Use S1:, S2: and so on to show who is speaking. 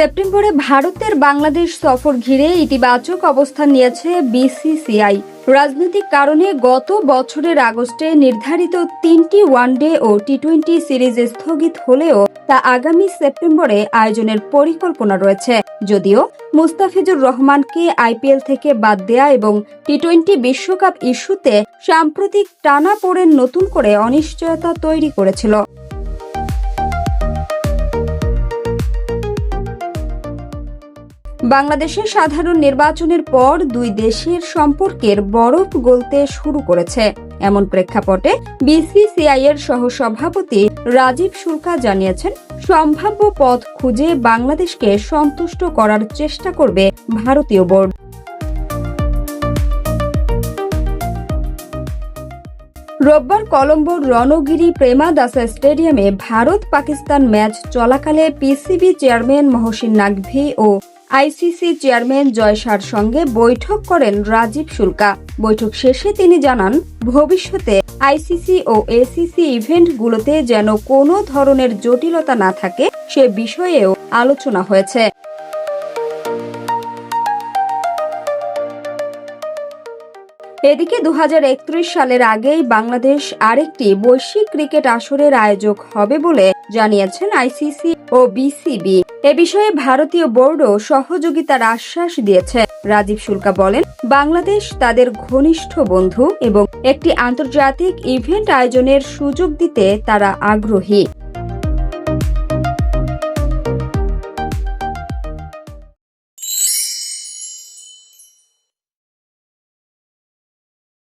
S1: সেপ্টেম্বরে ভারতের বাংলাদেশ সফর ঘিরে ইতিবাচক অবস্থান নিয়েছে বিসিসিআই। রাজনৈতিক কারণে গত বছরের আগস্টে নির্ধারিত তিনটি ওয়ানডে ও টি টোয়েন্টি সিরিজ স্থগিত হলেও তা আগামী সেপ্টেম্বরে আয়োজনের পরিকল্পনা রয়েছে। যদিও মুস্তাফিজুর রহমানকে আইপিএল থেকে বাদ দেয়া এবং টি টোয়েন্টি বিশ্বকাপ ইস্যুতে সাম্প্রতিক টানা পড়ে নতুন করে অনিশ্চয়তা তৈরি করেছিল। বাংলাদেশের সাধারণ নির্বাচনের পর দুই দেশের সম্পর্কের বরফ গলতে শুরু করেছে। এমন প্রেক্ষাপটে বিসিসিআই এর সহসভাপতি রাজীব শুল্কা জানিয়েছেন, সম্ভাব্য পথ খুঁজে বাংলাদেশকে সন্তুষ্ট করার চেষ্টা করবে ভারতীয় বোর্ড। রোববার কলম্বোর রণগিরি প্রেমাদাসা স্টেডিয়ামে ভারত পাকিস্তান ম্যাচ চলাকালে পিসিবি চেয়ারম্যান মহসিন নাকভি ও আইসিসি চেয়ারম্যান জয়সার সঙ্গে বৈঠক করেন রাজীব শুল্কা। বৈঠক শেষে তিনি জানান, ভবিষ্যতে আইসিসি ও এসিসি ইভেন্টগুলোতে যেন কোনো ধরনের জটিলতা না থাকে, সে বিষয়েও আলোচনা হয়েছে। এদিকে দু হাজার একত্রিশ সালের আগেই বাংলাদেশ আরেকটি বৈশ্বিক ক্রিকেট আসরের আয়োজক হবে বলে জানিয়েছেন আইসিসি ও বিসিবি। এ বিষয়ে ভারতীয় বোর্ডও সহযোগিতার আশ্বাস দিয়েছে। রাজীব শুল্কা বলেন, বাংলাদেশ তাদের ঘনিষ্ঠ বন্ধু এবং একটি আন্তর্জাতিক ইভেন্ট আয়োজনের সুযোগ দিতে তারা আগ্রহী।